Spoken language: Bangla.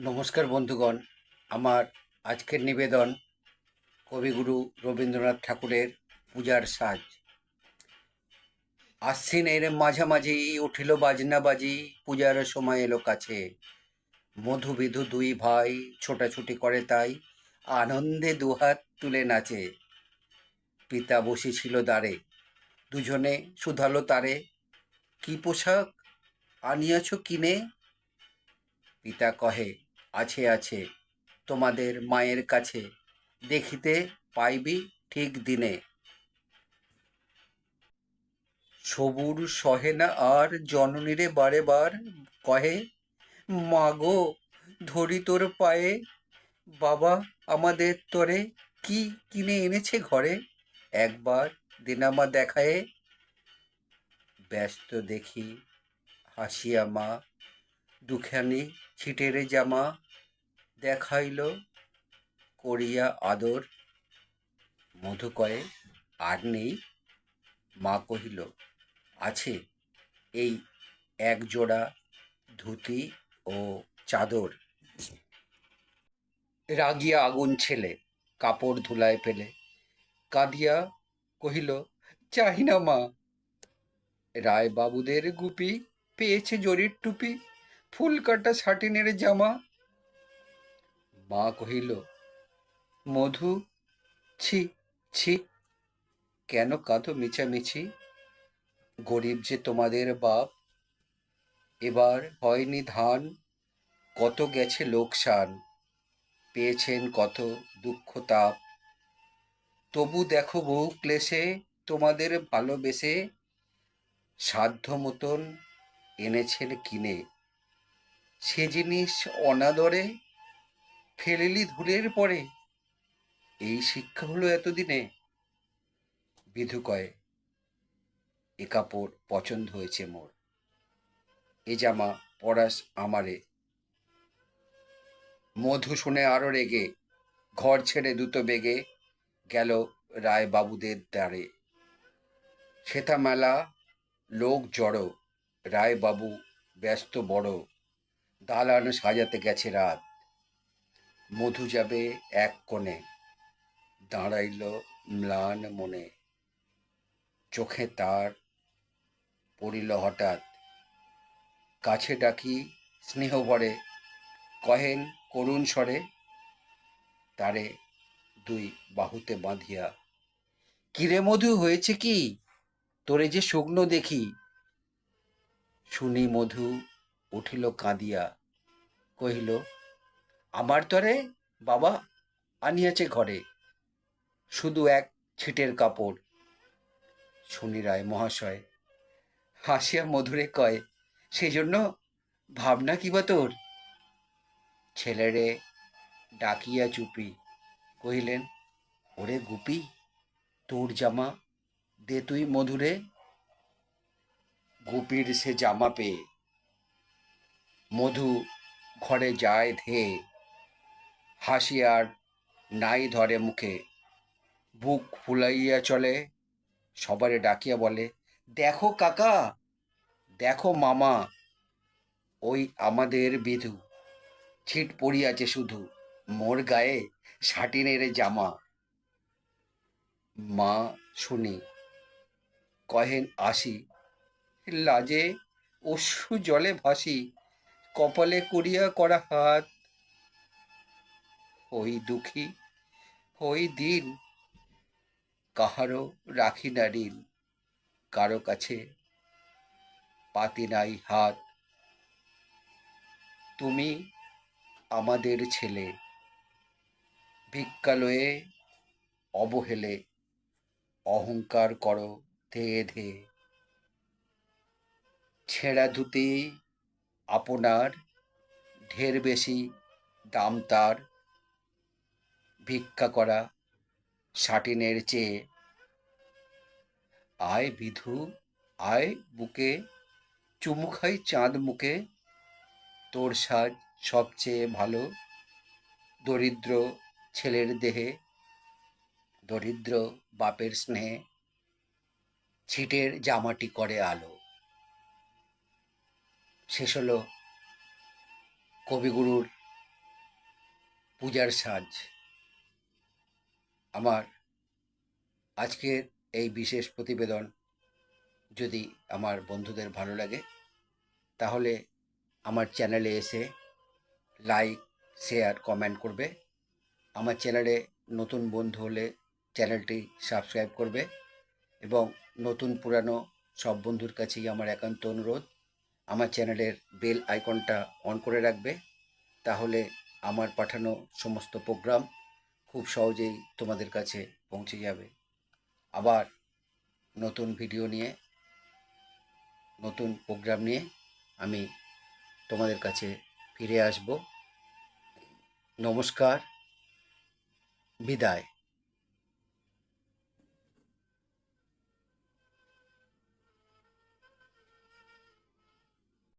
নমস্কার বন্ধুগণ, আমার আজকের নিবেদন কবিগুরু রবীন্দ্রনাথ ঠাকুরের পূজার সাজ। আশ্বিনের মাঝামাঝি উঠিল বাজনা বাজি, পূজার সময় এলো কাছে। মধুবিধু দুই ভাই ছোটাছুটি করে তাই আনন্দে দুহাত তুলে নাচে। পিতা বসেছিল দ্বারে, দুজনে শুধালো তারে, কি পোশাক আনিয়াছ কিনে? পিতা কহে আছে আছে। তোমাদের মায়ের কাছে দেখিতে পাইবি ঠিক দিনে। সবুর সহে না আর জননীরে বারে বার কহে, মাগো, ধরি তোর পায়ে। বাবা, আমাদের তোরে কি কিনে এনেছে ঘরে? একবার দিনামা দেখায়ে, ব্যস্ত দেখি হাসিয়া মা দুখানি ছিটের জামা দেখাইল, করিয়া আদর। মধু কয়ে আর নেই? মা কহিল, আছে, এই এক জোড়া ধুতি ও চাদর। রাগিয়া আগুন ছেলে, কাপড় ধুলায় ফেলে। কাঁদিয়া কহিল চাহি না মা। রায় বাবুদের গুপি পেয়েছে জরির টুপি। ফুল কাটা সাটিনের জামা। মা কহিল, মধু, ছি ছি, কেন কাঁদো মিছামিছি? গরিব যে তোমাদের বাপ, এবার হয়নি ধান, কত গেছে লোকসান, পেয়েছেন কত দুঃখ তাপ। তবু দেখো বহু ক্লেশে তোমাদের ভালোবেসে সাধ্য মতন এনেছেন কিনে। সে জিনিস অনাদরে ফেলিলি ধুলের পরে। এই শিক্ষা হলো এতদিনে বিধু কয়ে এ কাপড় পছন্দ হয়েছে মোর। এ জামা পরাস আমারে। মধু শুনে আরও রেগে, ঘর ছেড়ে দ্রুত বেগে গেল রায় বাবুদের দ্বারে। সেথা মেলা লোক জড়ো রায় বাবু ব্যস্ত বড়। দালান সাজাতে গেছে রাত। মধু যাবে এক কোণে, দাঁড়াইল ম্লান মনে। চোখে তার পড়িল হঠাৎ, কাছে ডাকি স্নেহ ভরে, কহেন করুণ স্বরে, তারে দুই বাহুতে বাঁধিয়া, কিরে মধু, হয়েছে কি? তোরে যে শুকনো দেখি। শুনি মধু উঠিল, কাঁদিয়া কহিল, আমার তরে বাবা আনিয়াছে ঘরে, শুধু এক ছিটের কাপড়। শুনি রায় মহাশয়, হাসিয়া মধুরে কয় সেই জন্য ভাবনা কি বা তোর? ছেলেরে ডাকিয়া চুপি কহিলেন, ওরে গুপি, তোর জামা দে তুই মধুরে। গুপির সে জামা পেয়ে মধু ঘরে যায় ধেয়ে হাসি আর নাই ধরে মুখে। বুক ফুলাইয়া চলে, সবারে ডাকিয়া বলে, দেখো কাকা, দেখো মামা, ওই আমাদের বিধু। ছিট পড়িয়াছে শুধু মোর গায়ে সাটিনের জামা। মা শুনি, কহেন, আসি, লাজে, অশ্রু জলে ভাসি কপালে করিয়া করা হাত। হই দুঃখী হই দিন কাহারও রাখি না ঋণ। কারও কাছে পাতি নাই হাত। তুমি আমাদের ছেলে, ভিক্ষালয়ে অবহেলে, অহংকার করো ধেয়ে ধেয়ে। ছেঁড়া ধুতি আপনার ঢের বেশি দাম তার ভিক্ষা করা সাটিনের চেয়ে। আয় বিধু, আয় বুকে, চুমু খাই চাঁদ মুখে। তোর সাজ সবচেয়ে ভালো দরিদ্র ছেলের দেহে। দরিদ্র বাপের স্নেহে ছিটের জামাটি করে আলো। শেষ হলো কবিগুরুর পূজার সাজ। আমার আজকের এই বিশেষ প্রতিবেদন যদি আমার বন্ধুদের ভালো লাগে, তাহলে আমার চ্যানেলে এসে লাইক, শেয়ার, কমেন্ট করবে। আমার চ্যানেলে নতুন বন্ধু হলে চ্যানেলটি সাবস্ক্রাইব করবে এবং নতুন পুরানো সব বন্ধুর কাছেই আমার একান্ত অনুরোধ। আমার চ্যানেলের বেল আইকনটা অন করে রাখবে, তাহলে আমার পাঠানো সমস্ত প্রোগ্রাম খুব সহজেই তোমাদের কাছে পৌঁছে যাবে। আবার নতুন ভিডিও নিয়ে, নতুন প্রোগ্রাম নিয়ে আমি তোমাদের কাছে ফিরে আসব। নমস্কার, বিদায়।